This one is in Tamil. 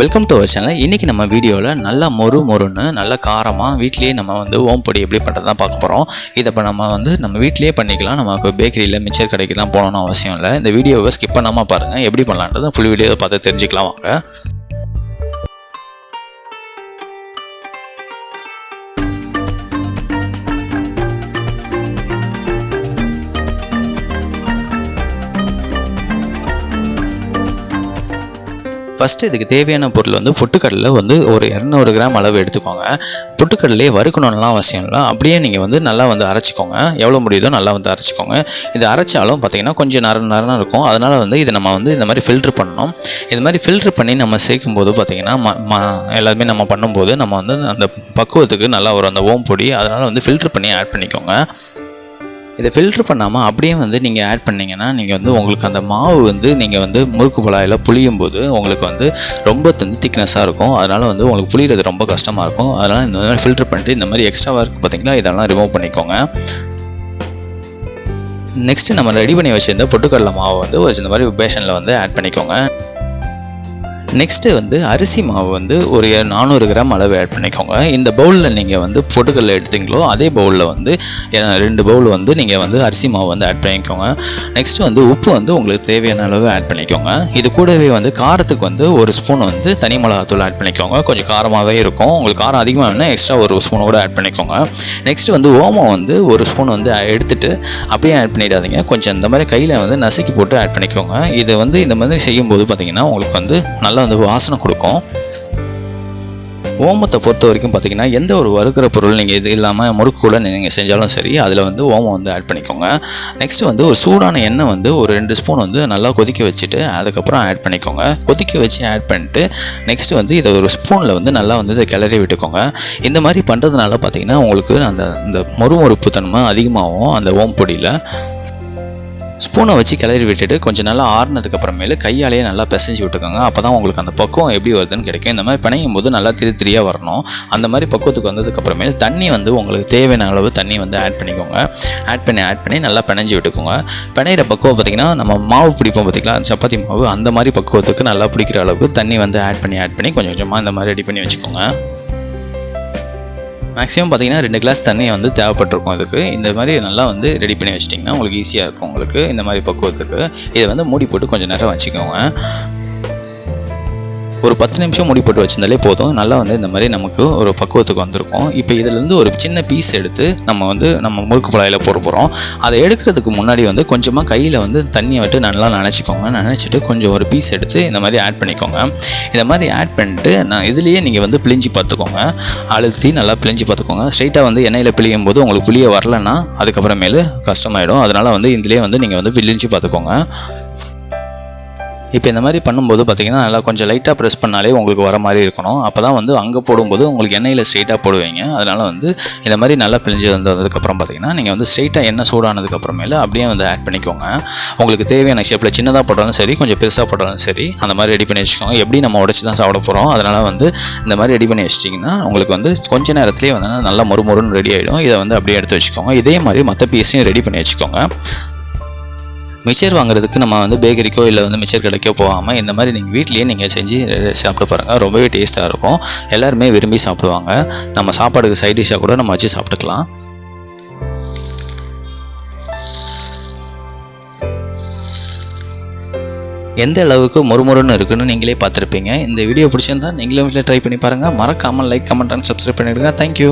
வெல்கம் டு அவர் சேனல் இன்றைக்கி நம்ம வீடியோவில் நல்லா மொறு மொறுன்னு நல்லா காரமாக வீட்லேயே நம்ம வந்து ஓம் பொடி எப்படி பண்ணுறது தான் பார்க்க போகிறோம் இதை இப்போ நம்ம வந்து நம்ம வீட்லேயே பண்ணிக்கலாம். நமக்கு பேக்கரியில் மிச்சர் கடைக்கு தான் போகணும்னு அவசியம் இல்லை. இந்த வீடியோவை ஸ்கிப் பண்ணாமல் பாருங்கள் எப்படி பண்ணலான்றது ஃபுல் வீடியோவை பார்த்து தெரிஞ்சுக்கலாம் வாங்க. ஃபஸ்ட்டு இதுக்கு தேவையான பொருள் வந்து பொட்டுக்கடலை வந்து ஒரு இரநூறு கிராம் அளவு எடுத்துக்கோங்க. பொட்டுக்கடலையே வறுக்கணும்லாம் அவசியம் இல்லை. அப்படியே நீங்கள் வந்து நல்லா வந்து அரைச்சிக்கோங்க. எவ்வளோ முடியுதோ நல்லா வந்து அரைச்சிக்கோங்க. இது அரைச்சாலும் பார்த்தீங்கன்னா கொஞ்சம் நர நரம் இருக்கும். அதனால் வந்து இதை நம்ம வந்து இந்த மாதிரி ஃபில்ட்ரு பண்ணணும். இது மாதிரி ஃபில்ட்ரு பண்ணி நம்ம சேர்க்கும்போது பார்த்திங்கன்னா எல்லாருமே ம நம்ம பண்ணும்போது நம்ம வந்து அந்த பக்குவத்துக்கு நல்லா வரும் அந்த ஓம் பொடி அதனால் வந்து ஃபில்ட்ரு பண்ணி ஆட் பண்ணிக்கோங்க. இதை ஃபில்ட்ரு பண்ணாமல் அப்படியே வந்து நீங்கள் ஆட் பண்ணிங்கன்னா நீங்கள் வந்து உங்களுக்கு அந்த மாவு வந்து நீங்கள் வந்து முறுக்கு குழாயில் புளியும் போது உங்களுக்கு வந்து ரொம்ப வந்து திக்னஸாக இருக்கும். அதனால் வந்து உங்களுக்கு புளியறது ரொம்ப கஷ்டமாக இருக்கும். அதனால் இந்த மாதிரி ஃபில்ட்ரு பண்ணிட்டு இந்த மாதிரி எக்ஸ்ட்ராவாக இருக்குது பார்த்தீங்களா? இதெல்லாம் ரிமூவ் பண்ணிக்கோங்க. நெக்ஸ்ட்டு நம்ம ரெடி பண்ணி வச்சுருந்த பொட்டுக்கடலை மாவை வந்து ஒரு இந்த மாதிரி பேஷனில் வந்து ஆட் பண்ணிக்கோங்க. நெக்ஸ்ட்டு வந்து அரிசி மாவு வந்து ஒரு நானூறு கிராம் அளவு ஆட் பண்ணிக்கோங்க. இந்த பவுலில் நீங்கள் வந்து பொட்டுக்கடலை எடுத்தீங்களோ அதே பவுலில் வந்து ரெண்டு பவுல் வந்து நீங்கள் வந்து அரிசி மாவு வந்து ஆட் பண்ணிக்கோங்க. நெக்ஸ்ட்டு வந்து உப்பு வந்து உங்களுக்கு தேவையான அளவு ஆட் பண்ணிக்கோங்க. இது கூடவே வந்து காரத்துக்கு வந்து ஒரு ஸ்பூன் வந்து தனி மிளகாத்தூள் ஆட் பண்ணிக்கோங்க. கொஞ்சம் காரமாகவே இருக்கும். உங்களுக்கு காரம் அதிகமாக வேணும்னா எக்ஸ்ட்ரா ஒரு ஸ்பூன் கூட ஆட் பண்ணிக்கோங்க. நெக்ஸ்ட் வந்து ஓமம் வந்து ஒரு ஸ்பூன் வந்து எடுத்துட்டு அப்படியே ஆட் பண்ணிடாதீங்க. கொஞ்சம் இந்த மாதிரி கையில் வந்து நசுக்கி போட்டு ஆட் பண்ணிக்கோங்க. இது வந்து இந்த மாதிரி செய்யும்போது பார்த்தீங்கன்னா உங்களுக்கு வந்து நல்லா அந்த வாசனை கொடுக்கும். ஓமத்தை பொறுத்த வரைக்கும் பார்த்தீங்கன்னா எந்த ஒரு வறுக்கிற பொருள் நீங்கள் இது இல்லாமல் முறுக்கு கூட நீங்கள் செஞ்சாலும் சரி அதில் வந்து ஓமம் வந்து ஆட் பண்ணிக்கோங்க. நெக்ஸ்ட்டு வந்து ஒரு சூடான எண்ணெய் வந்து ஒரு ரெண்டு ஸ்பூன் வந்து நல்லா கொதிக்க வச்சுட்டு அதுக்கப்புறம் ஆட் பண்ணிக்கோங்க. கொதிக்க வச்சு ஆட் பண்ணிட்டு நெக்ஸ்ட்டு வந்து இதை ஒரு ஸ்பூனில் வந்து நல்லா வந்து இதை கிளறி விட்டுக்கோங்க. இந்த மாதிரி பண்ணுறதுனால பார்த்தீங்கன்னா உங்களுக்கு அந்த இந்த மொறுமொறுப்பு தன்மை அதிகமாகும் அந்த ஓம் பொடியில். ஸ்பூனை வச்சு கிளறி விட்டுட்டு கொஞ்சம் நல்லா ஆறுனதுக்கு அப்புறமேலு கையாலேயே நல்லா பிசைஞ்சு விட்டுக்கோங்க. அப்போ தான் உங்களுக்கு அந்த பக்குவம் எப்படி வருதுன்னு கிடைக்கும். இந்த மாதிரி பிணையும் போது நல்லா திரு திரியாக வரணும். அந்த மாதிரி பக்குவத்துக்கு வந்ததுக்கப்புறமேல தண்ணி வந்து உங்களுக்கு தேவையான அளவு தண்ணி வந்து ஆட் பண்ணிக்கோங்க. ஆட் பண்ணி ஆட் பண்ணி நல்லா பிணைஞ்சு விட்டுக்கோங்க. பிணையிற பக்குவம் பார்த்திங்கன்னா நம்ம மாவு பிடிப்போம் பார்த்திங்களா? சப்பாத்தி மாவு அந்த மாதிரி பக்குவத்துக்கு நல்லா பிடிக்கிற அளவுக்கு தண்ணி வந்து ஆட் பண்ணி ஆட் பண்ணி கொஞ்சம் கொஞ்சமாக அந்த மாதிரி ரெடி பண்ணி வச்சுக்கோங்க. மேக்ஸிமம் பார்த்தீங்கன்னா ரெண்டு கிளாஸ் தண்ணி வந்து தேவைப்பட்டிருக்கும் இதுக்கு. இந்த மாதிரி நல்லா வந்து ரெடி பண்ணி வச்சிட்டிங்கன்னா உங்களுக்கு ஈஸியாக இருக்கும் உங்களுக்கு. இந்த மாதிரி பக்குவத்துக்கு. இதை வந்து மூடி போட்டு கொஞ்சம் நேரம் வச்சுக்கோங்க. ஒரு பத்து நிமிஷம் முடி போட்டு வச்சிருந்தாலே போதும். நல்லா வந்து இந்த மாதிரி நமக்கு ஒரு பக்குவத்துக்கு வந்திருக்கும். இப்போ இதுலேருந்து ஒரு சின்ன பீஸ் எடுத்து நம்ம வந்து நம்ம முறுக்கு குழாயில் போட போகிறோம் அதை எடுக்கிறதுக்கு முன்னாடி வந்து கொஞ்சமாக கையில் வந்து தண்ணியை விட்டு நல்லா நினச்சிக்கோங்க. நினச்சிட்டு கொஞ்சம் ஒரு பீஸ் எடுத்து இந்த மாதிரி ஆட் பண்ணிக்கோங்க. இந்த மாதிரி ஆட் பண்ணிட்டு நான் இதுலேயே நீங்கள் வந்து பிழிஞ்சு பார்த்துக்கோங்க. அழுத்தி நல்லா பிழிஞ்சு பார்த்துக்கோங்க. ஸ்ட்ரைட்டாக வந்து எண்ணெயில் பிழியும் போது உங்களுக்கு புளிய வரலன்னா அதுக்கப்புறமேலு கஷ்டமாயிடும். அதனால் வந்து இதுலேயே வந்து நீங்கள் வந்து பிழிஞ்சு பார்த்துக்கோங்க. இப்போ இந்த மாதிரி பண்ணும்போது பார்த்தீங்கன்னா நல்லா கொஞ்சம் லைட்டாக ப்ரெஸ் பண்ணாலே உங்களுக்கு வர மாதிரி இருக்கணும். அப்போ தான் வந்து அங்கே போடும்போது உங்களுக்கு எண்ணெயில் ஸ்ட்ரெயிட்டாக போடுவீங்க. அதனால் வந்து இந்த மாதிரி நல்லா பிழிஞ்சு வந்ததுக்கப்புறம் பார்த்தீங்கன்னா நீங்கள் வந்து ஸ்ட்ரெயிட்டாக எண்ணெய் சூடானதுக்கப்புறமேல அப்படியே வந்து ஆட் பண்ணிக்கோங்க. உங்களுக்கு தேவையான ஷேப்பில் சின்னதாக போட்டாலும் சரி கொஞ்சம் பெருசாக போட்டாலும் சரி அந்த மாதிரி ரெடி பண்ணி வச்சுக்கோங்க. எப்படி நம்ம உடச்சி தான் சாப்பிட போகிறோம் அதனால் வந்து இந்த மாதிரி ரெடி பண்ணி வச்சிட்டிங்கன்னா உங்களுக்கு வந்து கொஞ்ச நேரத்துலேயே வந்து நல்லா மொறு மொறுன்னு ரெடி ஆகிடும் இதை வந்து அப்படியே எடுத்து வச்சுக்கோங்க. இதே மாதிரி மற்ற பீஸையும் ரெடி பண்ணி வச்சுக்கோங்க. மிச்சர் வாங்குறதுக்கு நம்ம வந்து பேக்கரிக்கோ இல்லை வந்து மிச்சர் கடைக்கோ போகாமல் இந்த மாதிரி நீங்கள் வீட்லேயே நீங்கள் செஞ்சு சாப்பிட்டு பாருங்கள் ரொம்பவே டேஸ்ட்டாக இருக்கும். எல்லாருமே விரும்பி சாப்பிடுவாங்க. நம்ம சாப்பாடுக்கு சைட் டிஷ்ஷாக கூட நம்ம வச்சு சாப்பிட்டுக்கலாம். எந்த அளவுக்கு மொறுமொறுன்னு இருக்குன்னு நீங்களே பார்த்துருப்பீங்க. இந்த வீடியோ பிடிச்சிருந்தா நீங்களும் வீட்டில் ட்ரை பண்ணி பாருங்கள் மறக்காமல் லைக் கமெண்ட் அண்ட் சப்ஸ்கிரைப் பண்ணிவிடுங்க தேங்க்யூ